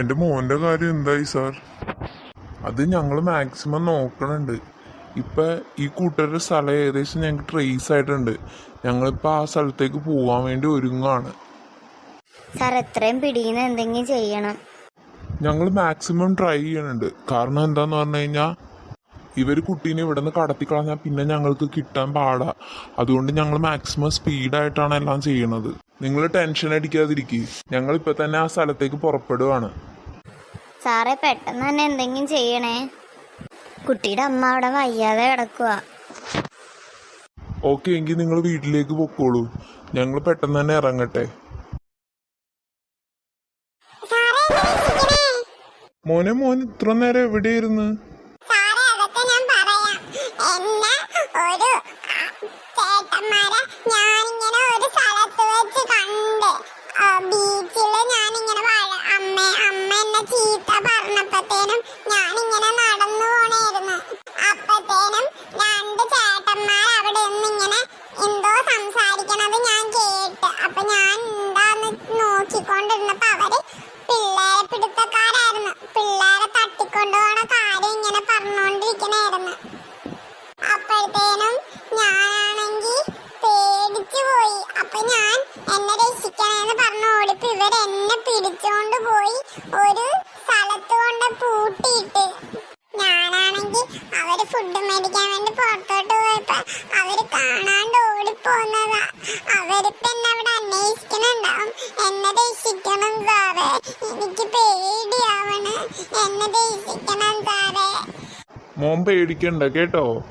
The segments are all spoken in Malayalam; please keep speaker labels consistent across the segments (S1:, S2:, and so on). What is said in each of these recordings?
S1: എന്റെ മോന്റെ കാര്യം എന്തായി സാർ അത് ഞങ്ങൾ മാക്സിമം നോക്കണുണ്ട്. ഇപ്പം ഈ കൂട്ടരുടെ സ്ഥലം ഏകദേശം ഞങ്ങൾക്ക് ട്രേസ് ആയിട്ടുണ്ട്. ഞങ്ങളിപ്പോൾ ആ സ്ഥലത്തേക്ക് പോകാൻ വേണ്ടി ഒരുങ്ങാണ്.
S2: സാർ എത്രയും പിടിയുന്ന എന്തെങ്കിലും ചെയ്യണം.
S1: ഞങ്ങൾ മാക്സിമം ട്രൈ ചെയ്യണുണ്ട്. കാരണം എന്താന്ന് പറഞ്ഞു കഴിഞ്ഞാൽ ഇവർ കുട്ടീനെ ഇവിടെ നിന്ന് കടത്തിക്കളഞ്ഞാൽ പിന്നെ ഞങ്ങൾക്ക് കിട്ടാൻ പാടാ. അതുകൊണ്ട് ഞങ്ങൾ മാക്സിമം സ്പീഡായിട്ടാണ് എല്ലാം ചെയ്യണത്. നിങ്ങൾ ടെൻഷൻ അടിക്കാതിരിക്കുക ഞങ്ങൾ ഇപ്പം തന്നെ ആ സ്ഥലത്തേക്ക് പുറപ്പെടുവാണ്.
S2: സാറേ പെട്ടെന്ന് തന്നെ എന്തെങ്കിലും ചെയ്യണേ? കുട്ടിയുടെ അമ്മ അവിടെ വയ്യാതെ കിടക്കുക
S1: ഓക്കെ എങ്കിൽ നിങ്ങൾ വീട്ടിലേക്ക് പൊക്കോളൂ. ഞങ്ങൾ പെട്ടെന്ന് തന്നെ ഇറങ്ങട്ടെ. മോനെ മോൻ ഇത്ര നേരം എവിടെയായിരുന്നു
S3: സാറേ അതൊക്കെ ഞാൻ പറയാം എന്നെ ഒരു ചേട്ടന്മാരെ ഞാനിങ്ങനെ ഒരു സ്ഥലത്ത് വെച്ച് കണ്ട്. ബീച്ചിൽ ഞാനിങ്ങനെ അമ്മ അമ്മ എന്നെ ചീത്ത പറഞ്ഞപ്പത്തേനും ഞാനിങ്ങനെ നടന്നു പോണേരുന്നു അപ്പത്തേനും രണ്ട് ചേട്ടന്മാർ അവിടെ നിന്നിങ്ങനെ എന്തോ സംസാരിക്കണത് ഞാൻ കേട്ട്. അപ്പൊ ഞാൻ എന്താന്ന് നോക്കിക്കൊണ്ടിരുന്നപ്പോ ഫുഡ് മേടിക്കാൻ വേണ്ടി പുറത്തോട്ട് പോയപ്പോ അവർ കാണാണ്ട് ഓടിപ്പോന്നതാ. അവരിപ്പ എന്നെ അവിടെ അന്വേഷിക്കണുണ്ടാവും എന്നെ രക്ഷിക്കണം സാറേ. എനിക്ക് പേടിയാവണ്. എന്നെ രക്ഷിക്കണം സാറേ.
S1: മോൻ പേടിക്കണ്ട കേട്ടോ.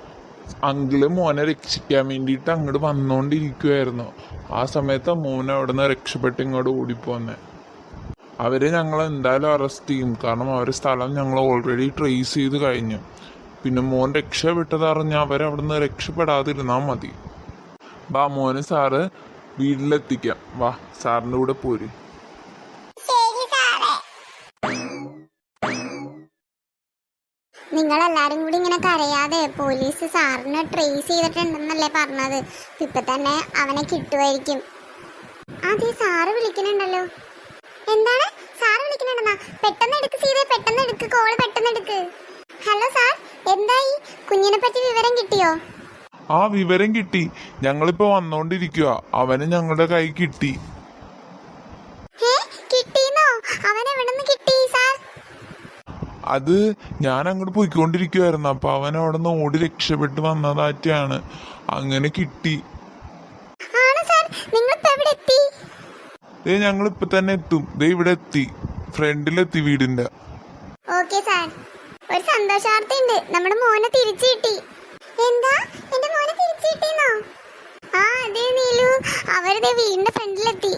S1: അങ്കിൾ മോനെ രക്ഷിക്കാൻ വേണ്ടിയിട്ട് അങ്ങോട്ട് വന്നോണ്ടിരിക്കുവായിരുന്നു. ആ സമയത്ത് മോൻ അവിടെ നിന്ന് രക്ഷപ്പെട്ട് ഇങ്ങോട്ട് ഓടിപ്പോന്നെ. അവരെ ഞങ്ങൾ എന്തായാലും അറസ്റ്റ് ചെയ്യും. കാരണം അവരുടെ സ്ഥലം ഞങ്ങൾ ഓൾറെഡി ട്രേസ് ചെയ്ത് കഴിഞ്ഞു. പിന്നെ മോൻ അവരെ നിന്ന് രക്ഷപ്പെടാതിരുന്നാൽ മതി. വാ മോന് സാറ് വീട്ടിലെത്തിക്കാം. വാ സാറിന്റെ കൂടെ പോര്.
S4: നിങ്ങളെല്ലാരും കൂടി ഇങ്ങനെ കരയാതെ പോലീസ് സാറിനെ ട്രേസ് ചെയ്തിട്ടുണ്ടെന്നല്ലേ പറഞ്ഞത്. ഇപ്പൊ തന്നെ അവനെ കിട്ടുമായിരിക്കും. അതെ സാറ് വിളിക്കുന്നുണ്ടല്ലോ. എന്താണ്? സാറ് വിളിക്കുന്നുണ്ടെന്നാ? പെട്ടെന്ന് എടുക്ക് സീതെ പെട്ടെന്ന് എടുക്ക് കോൾ പെട്ടെന്ന് എടുക്ക്. Hello sir? എന്തായി? കുഞ്ഞിനെ പറ്റി വിവരം കിട്ടിയോ?
S1: ആ വിവരം കിട്ടി. ഞങ്ങളിപ്പോ വന്നോണ്ടിരിക്കുക അവന് ഞങ്ങളുടെ കൈ കിട്ടി. അത് ഞാൻ അങ്ങോട്ട് പോയിക്കൊണ്ടിരിക്കുവായിരുന്നു. അപ്പൊ അവൻ അവിടെ നിന്ന് ഓടി രക്ഷപ്പെട്ട് വന്നതാറ്റാണ് അങ്ങനെ കിട്ടി. ദേ ഞങ്ങൾ ഇപ്പൊ തന്നെ എത്തും. ദേ ഇവിടെ എത്തി. ഫ്രണ്ടിലെത്തി വീടിന്റെ.
S4: Okay sir. ഒരു സന്തോഷവാർത്തയുണ്ട്. ഉണ്ട് നമ്മുടെ മോനെ തിരിച്ചു കിട്ടി. എന്താ? എന്റെ മോനെ തിരിച്ചു കിട്ടിയെന്നോ? ആ അതെ നീലു. അവരുടെ വീടിന്റെ ഫ്രണ്ടിലെത്തി.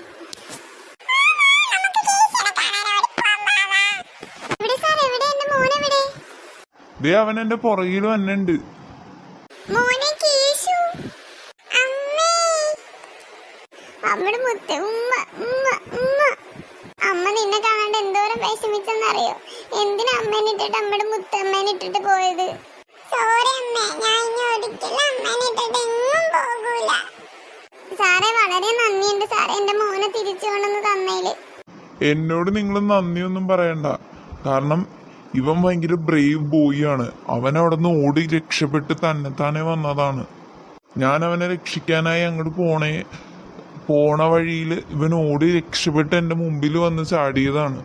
S1: ദേ അവൻ എന്റെ പുറകിൽ വന്നുണ്ട്
S4: അമ്മയുടെ മുത്ത ഉമ്മ ഉമ്മ ഉമ്മ. അമ്മ നിന്നെ കാണാണ്ട് എന്തോരം വിഷമിച്ചെന്നറിയോ? എന്തിനാ അമ്മേനെ ഇട്ടിട്ട് അമ്മയുടെ മുത്തമ്മേനെ ഇട്ടിട്ട് പോയത്?
S3: സോറി അമ്മേ ഞാൻ ഇനി ഒരിക്കലും അമ്മേനെ ഇട്ടിട്ട് എങ്ങും പോകൂല.
S4: സാറേ വളരെ നന്ദിയുണ്ട് സാറേ എന്റെ മോനെ തിരിച്ചു കൊണ്ടുവന്ന് തന്നേൽ
S1: എന്നോട് നിങ്ങൾ നന്ദിയൊന്നും പറയണ്ട. കാരണം ഇവൻ ഭയങ്കര ബ്രേവ് ബോയ് ആണ്. അവൻ അവിടെ നിന്ന് ഓടി രക്ഷപ്പെട്ട് തന്നെ തന്നെ വന്നതാണ്. ഞാൻ അവനെ രക്ഷിക്കാനായി അങ്ങോട്ട് പോണേ പോണ വഴിയിൽ ഇവൻ ഓടി രക്ഷപ്പെട്ട് എന്റെ മുമ്പിൽ വന്ന് ചാടിയതാണ്.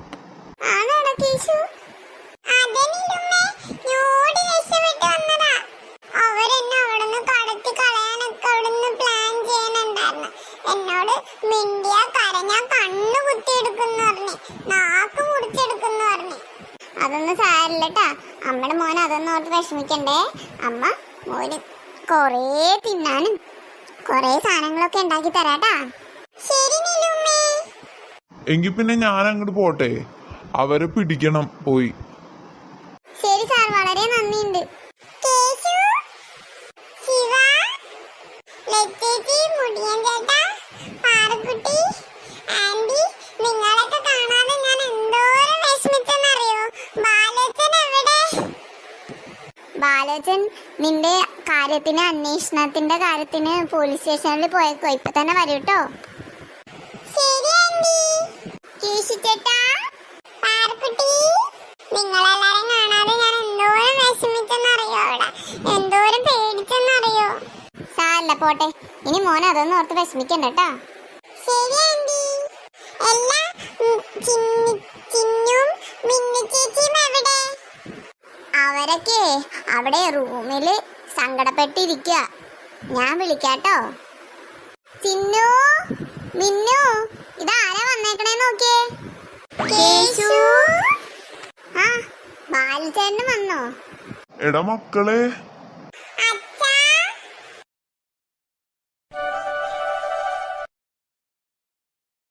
S4: അതൊന്നും സാരില്ലട്ടാ. അമ്മയുടെ മോൻ അതൊന്നും ഓർത്ത് വിഷമിക്കണ്ടേ. അമ്മ മോന് കൊറേ തിന്നാനും കൊറേ സാധനങ്ങളൊക്കെ ഉണ്ടാക്കി തരാട്ടാ.
S3: ശരി
S1: എങ്കിൽ പിന്നെ ഞാൻ അങ്ങോട്ട് പോട്ടെ. അവരെ പിടിക്കണം പോയി.
S4: ശരി സാർ വളരെ നന്ദിയുണ്ട്.
S3: ശിവ? മുടിയൻ ചേട്ടാ പാറക്കുട്ടി?
S4: ബാലചൻ നിന്റെ കാര്യത്തിന് അന്വേഷണത്തിന്റെ കാര്യത്തിന് പോലീസ് സ്റ്റേഷനിൽ പോയേക്കോ? ഇപ്പൊ തന്നെ വരൂ കേട്ടോ
S3: ചേട്ടാ കാണാതെ
S4: ഞാൻ വിഷമിച്ചെന്നറിയോ
S3: അവിടെ?
S4: എന്തോരം പേടിച്ചെന്നറിയോ? പോട്ടെ. ഇനി മോനെ അതൊന്നും ഓർത്ത് വിഷമിക്കണ്ട
S3: ശരി എല്ലാ ചിന്നും മിന്നു ചേച്ചിയും എവിടെ?
S4: അവരൊക്കെ അവിടെ റൂമിൽ സങ്കടപ്പെട്ടിരിക്കുക ഞാൻ വിളിക്കാട്ടോ. ചിന്നു മിന്നു ഇതാരാ വന്നേക്കണേ നോക്കിയേ? കേശു. ആ ബാലിച്ചേട്ടൻ വന്നോ?
S1: എടാ മക്കളെ